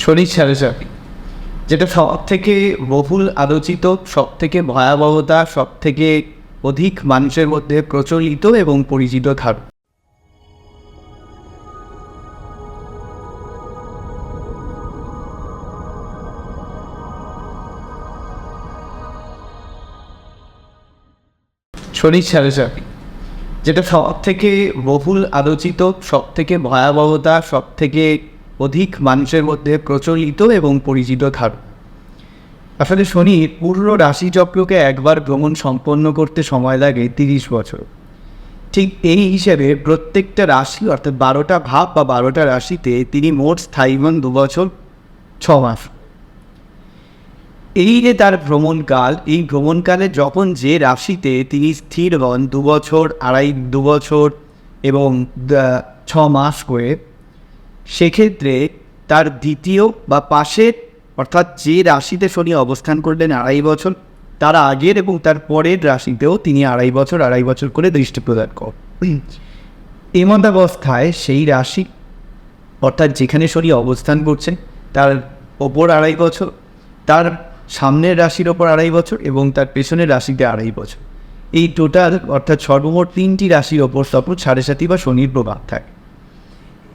শনির সাড়ে চাকরি যেটা সব থেকে বহুল আলোচিত সব থেকে ভয়াবহতা সব থেকে অধিক মানুষের মধ্যে প্রচলিত এবং পরিচিত ধারণা শনির সাড়ে চাকরি যেটা সব থেকে বহুল আলোচিত সব থেকে ভয়াবহতা সব থেকে অধিক মানুষের মধ্যে প্রচলিত এবং পরিচিত ধারণা আসলে শনির পূর্ণ রাশিচক্রকে একবার ভ্রমণ সম্পন্ন করতে সময় লাগে তিরিশ বছর। ঠিক এই হিসেবে প্রত্যেকটা রাশি, অর্থাৎ বারোটা ভাব বা বারোটা রাশিতে তিনি মোট স্থায়ী দু বছর ছ মাস। এই যে তার ভ্রমণকাল, এই ভ্রমণকালে যখন যে রাশিতে তিনি স্থির হন দু বছর, আড়াই দু বছর এবং ছ মাস করে সেক্ষেত্রে তার দ্বিতীয় বা পাশের, অর্থাৎ যে রাশিতে শনি অবস্থান করলেন আড়াই বছর, তার আগের এবং তার পরের রাশিতেও তিনি আড়াই বছর আড়াই বছর করে দৃষ্টি প্রদান করেন এমতাবস্থায় সেই রাশি, অর্থাৎ যেখানে শনি অবস্থান করছেন তার ওপর আড়াই বছর, তার সামনের রাশির ওপর আড়াই বছর এবং তার পেছনের রাশিতে আড়াই বছর। এই টোটাল, অর্থাৎ সর্বমোট তিনটি রাশির ওপর তখন সাড়ে সাতি বা শনির প্রভাব থাকে।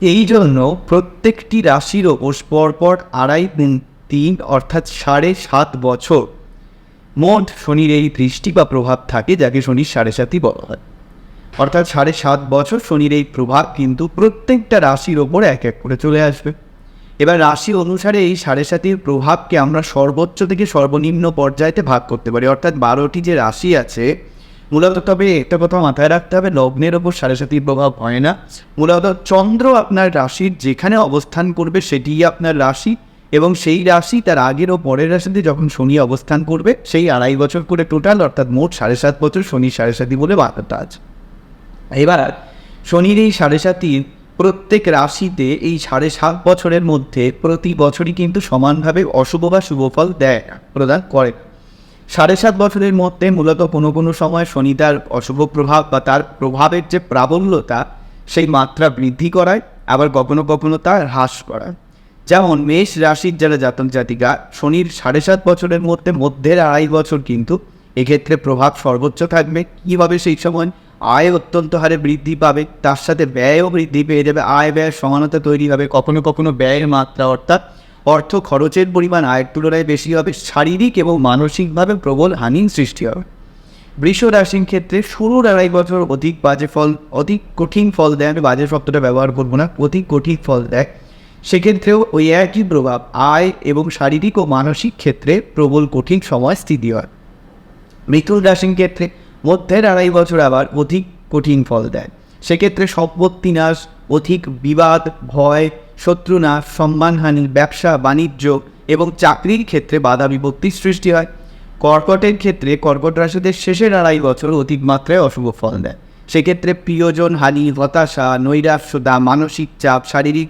এই জন্য প্রত্যেকটি রাশির ওপর পরপর আড়াই তিন তিন অর্থাৎ সাড়ে সাত বছর মোট শনির এই দৃষ্টি বা প্রভাব থাকে যাকে শনির সাড়ে সাতই বলা হয়। অর্থাৎ সাড়ে সাত বছর শনির এই প্রভাব কিন্তু প্রত্যেকটা রাশির ওপর এক এক করে চলে আসবে। এবার রাশি অনুসারে এই সাড়ে সাতির প্রভাবকে আমরা সর্বোচ্চ থেকে সর্বনিম্ন পর্যায়েতে ভাগ করতে পারি। অর্থাৎ বারোটি যে রাশি আছে মূলত তবে একটা কথা মাথায় রাখতে হবে, লগ্নের ওপর সাড়ে সাতির প্রভাব হয় না মূলত চন্দ্র আপনার রাশির যেখানে অবস্থান করবে সেটিই আপনার রাশি এবং সেই রাশি তার আগের ও পরের রাশিতে যখন শনি অবস্থান করবে, সেই আড়াই বছর করে টোটাল অর্থাৎ মোট সাড়ে সাত বছর শনি সাড়ে সাতি বলে বাধাটা আছে এবার শনির এই সাড়ে সাতির প্রত্যেক রাশিতে এই সাড়ে সাত বছরের মধ্যে প্রতি বছরই কিন্তু সমানভাবে অশুভ বা শুভ ফল দেয় প্রদান করে। সাড়ে সাত বছরের মধ্যে মূলত কোনো কোনো সময় শনি তার অশুভ প্রভাব বা তার প্রভাবের যে প্রাবল্যতা, সেই মাত্রা বৃদ্ধি করায়, আবার কখনো কখনো তা হ্রাস করায়। যেমন মেষ রাশির যারা জাতক জাতিকা, শনির সাড়ে সাত বছরের মধ্যে মধ্যের আড়াই বছর কিন্তু এক্ষেত্রে প্রভাব সর্বোচ্চ থাকবে। কীভাবে সেই সময় আয় অত্যন্ত হারে বৃদ্ধি পাবে, তার সাথে ব্যয়ও বৃদ্ধি পেয়ে যাবে। আয় ব্যয়ের সমানতা তৈরি হবে। কখনো কখনো ব্যয়ের মাত্রা অর্থাৎ অর্থ খরচের পরিমাণ আয়ের তুলনায় বেশি হবে, শারীরিক এবং মানসিকভাবে প্রবল হানির সৃষ্টি হবে। বৃষ রাশির ক্ষেত্রে শুরুর আড়াই বছর অধিক বাজে ফল, অধিক কঠিন ফল দেয়। আমি বাজে শব্দটা ব্যবহার করব না, অধিক কঠিন ফল দেয়। সেক্ষেত্রেও ওই একই প্রভাব, আয় এবং শারীরিক ও মানসিক ক্ষেত্রে প্রবল কঠিন সময় স্থিতি হয়। মৃত্যুর রাশির ক্ষেত্রে মধ্যের আড়াই বছর আবার অধিক কঠিন ফল দেয়। সেক্ষেত্রে সম্পত্তি নাশ, অধিক বিবাদ, ভয় শত্রুনাশ সম্মানহানি, ব্যবসা, বাণিজ্য এবং চাকরির ক্ষেত্রে বাধা বিপত্তির সৃষ্টি হয়। কর্কটের ক্ষেত্রে কর্কট রাশিদের শেষের আড়াই বছর অধিক মাত্রায় অশুভ ফল দেয়। সেক্ষেত্রে প্রিয়জন, হানি, হতাশা, নৈরাশ্যতা, মানসিক চাপ, শারীরিক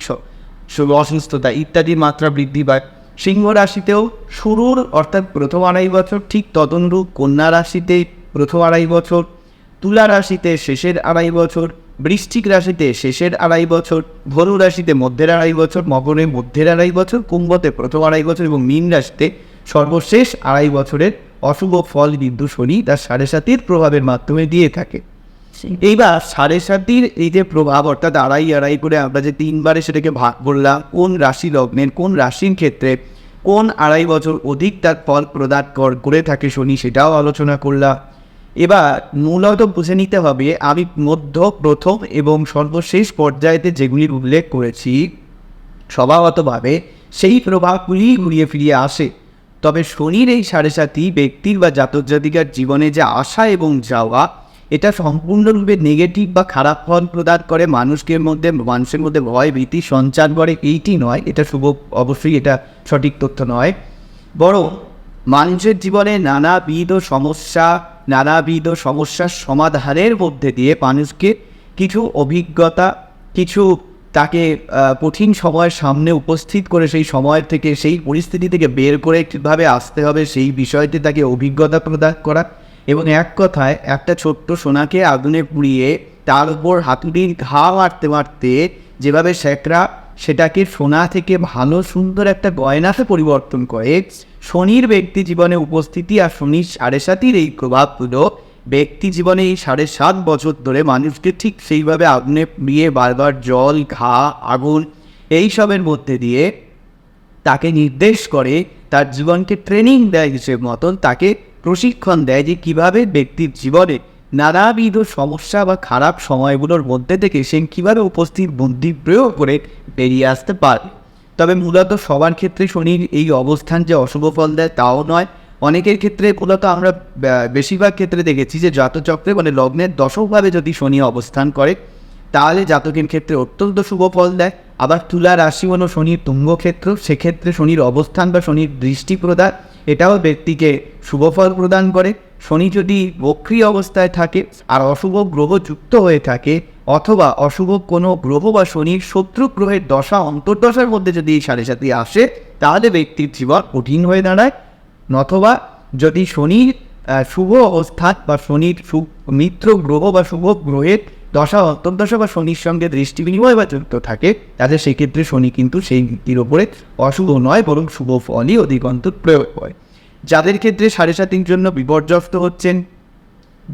অসুস্থতা ইত্যাদির মাত্রা বৃদ্ধি পায়। সিংহ রাশিতেও শুরুর অর্থাৎ প্রথম আড়াই বছর ঠিক তদনুরূপ কন্যা রাশিতে প্রথম আড়াই বছর। তুলা রাশিতে শেষের আড়াই বছর। বৃশ্চিক রাশিতে শেষের আড়াই বছর ধনু রাশিতে মধ্যের আড়াই বছর মকরে মধ্যের আড়াই বছর কুম্ভতে প্রথম আড়াই বছর এবং মীন রাশিতে সর্বশেষ আড়াই বছরের অশুভ ফল বিন্দু শনি তার সাড়ে সাতির প্রভাবের মাধ্যমে দিয়ে থাকে। এইবার সাড়ে সাতির এই যে প্রভাব অর্থাৎ আড়াই আড়াই করে আমরা যে তিনবারে সেটাকে ভাগ করলাম কোন রাশি লগ্নের কোন রাশির ক্ষেত্রে কোন আড়াই বছর অধিক তার ফল প্রদান কর- করে থাকে শনি সেটাও আলোচনা করলাম। এবার মূলত বুঝে নিতে হবে, আমি মধ্য, প্রথম এবং সর্বশেষ পর্যায়েতে যেগুলির উল্লেখ করেছি, স্বভাবতভাবে সেই প্রভাবগুলি ঘুরিয়ে ফিরিয়ে আসে। তবে শনির এই সাড়ে সাতি ব্যক্তির বা জাতক জাতিকার জীবনে যে আসা এবং যাওয়া, এটা সম্পূর্ণরূপে নেগেটিভ বা খারাপ ফল প্রদান করে মানুষকে মধ্যে, মানুষের মধ্যে ভয়, ভীতি, সঞ্চার করে, এইটি নয়, এটা শুভ, অবশ্যই এটা সঠিক তথ্য নয়। বরং মানুষের জীবনে নানাবিধ সমস্যা নানাবিধ সমস্যার সমাধানের মধ্যে দিয়ে মানুষকে কিছু অভিজ্ঞতা, কিছু তাকে কঠিন সময়ের সামনে উপস্থিত করে সেই সময় থেকে, সেই পরিস্থিতি থেকে বের করে কীভাবে আসতে হবে সেই বিষয়টি তাকে অভিজ্ঞতা প্রদান করা। এবং এক কথায়, একটা ছোট্ট সোনাকে আগুনে পুড়িয়ে তার উপর হাতুড়ির ঘা মারতে মারতে যেভাবে স্যাকরা সেটাকে সোনা থেকে ভালো সুন্দর একটা গয়নাতে পরিবর্তন করে শনির ব্যক্তি জীবনে উপস্থিতি আর শনির সাড়ে সাতির এই প্রভাবগুলো ব্যক্তি জীবনে এই সাড়ে সাত বছর ধরে মানুষকে ঠিক সেইভাবে আগুনে দিয়ে বারবার জল, ঘা, আগুন এইসবের মধ্যে দিয়ে তাকে নির্দেশ করে, তার জীবনকে ট্রেনিং দেয় হিসেব মতন তাকে প্রশিক্ষণ দেয় যে কীভাবে ব্যক্তির জীবনে নানাবিধ সমস্যা বা খারাপ সময়গুলোর মধ্যে থেকে সে কীভাবে উপস্থিত বুদ্ধি প্রয়োগ করে বেরিয়ে আসতে পারে? তবে মূলত সবার ক্ষেত্রে শনির এই অবস্থান যে অশুভ ফল দেয় তাও নয়। অনেকের ক্ষেত্রে মূলত আমরা বেশিরভাগ ক্ষেত্রে দেখেছি যে জাতচক্রে মানে লগ্নের দশকভাবে যদি শনি অবস্থান করে, তাহলে জাতকের ক্ষেত্রে অত্যন্ত শুভ ফল দেয়। আবার তুলা রাশি হলো শনির তুঙ্গ ক্ষেত্র সেক্ষেত্রে শনির অবস্থান বা শনির দৃষ্টি প্রদান, এটাও ব্যক্তিকে শুভ ফল প্রদান করে। শনি যদি বক্রি অবস্থায় থাকে আর অশুভ গ্রহ যুক্ত হয়ে থাকে অথবা অশুভ কোনো গ্রহ বা শনির শত্রু গ্রহের দশা, অন্তর্দশার মধ্যে যদি এই সাড়ে সাথে আসে, তাহলে ব্যক্তির জীবন কঠিন হয়ে দাঁড়ায়। নথবা যদি শনির শুভ অবস্থান বা শনির মিত্র গ্রহ বা শুভ গ্রহের দশা, অন্তর্দশা বা শনির সঙ্গে দৃষ্টি বিনিময় বা যুক্ত থাকে, তাহলে সেক্ষেত্রে শনি কিন্তু সেই ব্যক্তির ওপরে অশুভ নয়, বরং শুভ ফলই অধিকন্তর প্রয়োগ হয়। যাদের ক্ষেত্রে সাড়ে সাতির জন্য বিপর্যস্ত হচ্ছেন,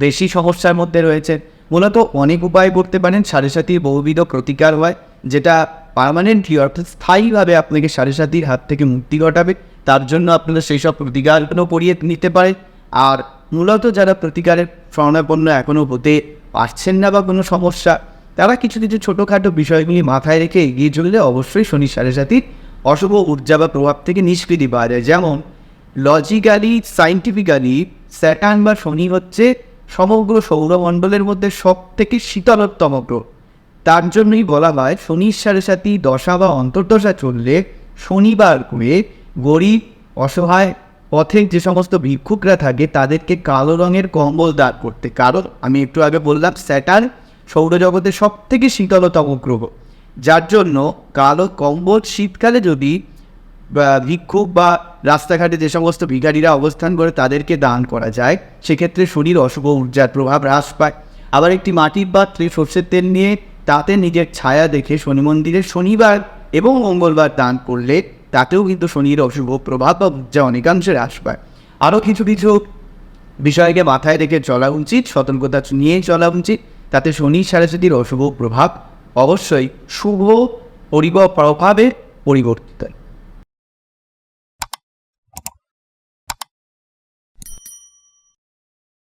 বেশি সমস্যার মধ্যে রয়েছে মূলত অনেক উপায় করতে পারেন, সাড়ে সাতির বহুবিধ প্রতিকার হয়, যেটা পার্মানেন্টলি অর্থাৎ স্থায়ীভাবে আপনাকে সাড়ে সাতির হাত থেকে মুক্তি ঘটাবে। তার জন্য আপনারা সেই সব প্রতিকারগুলো করিয়ে নিতে পারেন। আর মূলত যারা প্রতিকারের শরণাপন্ন এখনও হতে পারছেন না বা কোনো সমস্যা, তারা কিছু কিছু ছোটোখাটো বিষয়গুলি মাথায় রেখে এগিয়ে চললে অবশ্যই শনি সাড়ে সাতির অশুভ ঊর্জা বা প্রভাব থেকে নিষ্কৃতি পাওয়া যায়। যেমন লজিক্যালি সাইন্টিফিক্যালি স্যাটার্ন বা শনি হচ্ছে সমগ্র সৌরমণ্ডলের মধ্যে সব থেকে শীতলতম গ্রহ। তার জন্যই বলা হয়, শনির সাড়ে সাথী দশা বা অন্তর্দশা চললে শনিবার করে গরিব, অসহায়, পথে যে সমস্ত ভিক্ষুকরা থাকে, তাদেরকে কালো রঙের কম্বল দান করতে। কারণ, আমি একটু আগে বললাম স্যাটার্ন সৌরজগতের সব থেকে শীতলতম গ্রহ। যার জন্য কালো কম্বল শীতকালে যদি ভিক্ষুক বা রাস্তাঘাটে যে সমস্ত ভিখারিরা অবস্থান করে তাদেরকে দান করা যায়, সেক্ষেত্রে শরীর অশুভ ঊর্জার প্রভাব হ্রাস পায়। আবার একটি মাটির পাত্রে সর্ষের তেল নিয়ে তাতে নিজের ছায়া দেখে শনি মন্দিরে শনিবার এবং মঙ্গলবার দান করলে তাতেও কিন্তু শনির অশুভ প্রভাব বা ঊর্জা অনেকাংশে হ্রাস পায়। আরও কিছু কিছু বিষয়কে মাথায় রেখে চলা উচিত, সতর্কতা নিয়েই চলা উচিত। তাতে শনি সারাসাতির অশুভ প্রভাব অবশ্যই শুভ পরিব, প্রভাবে পরিবর্তিত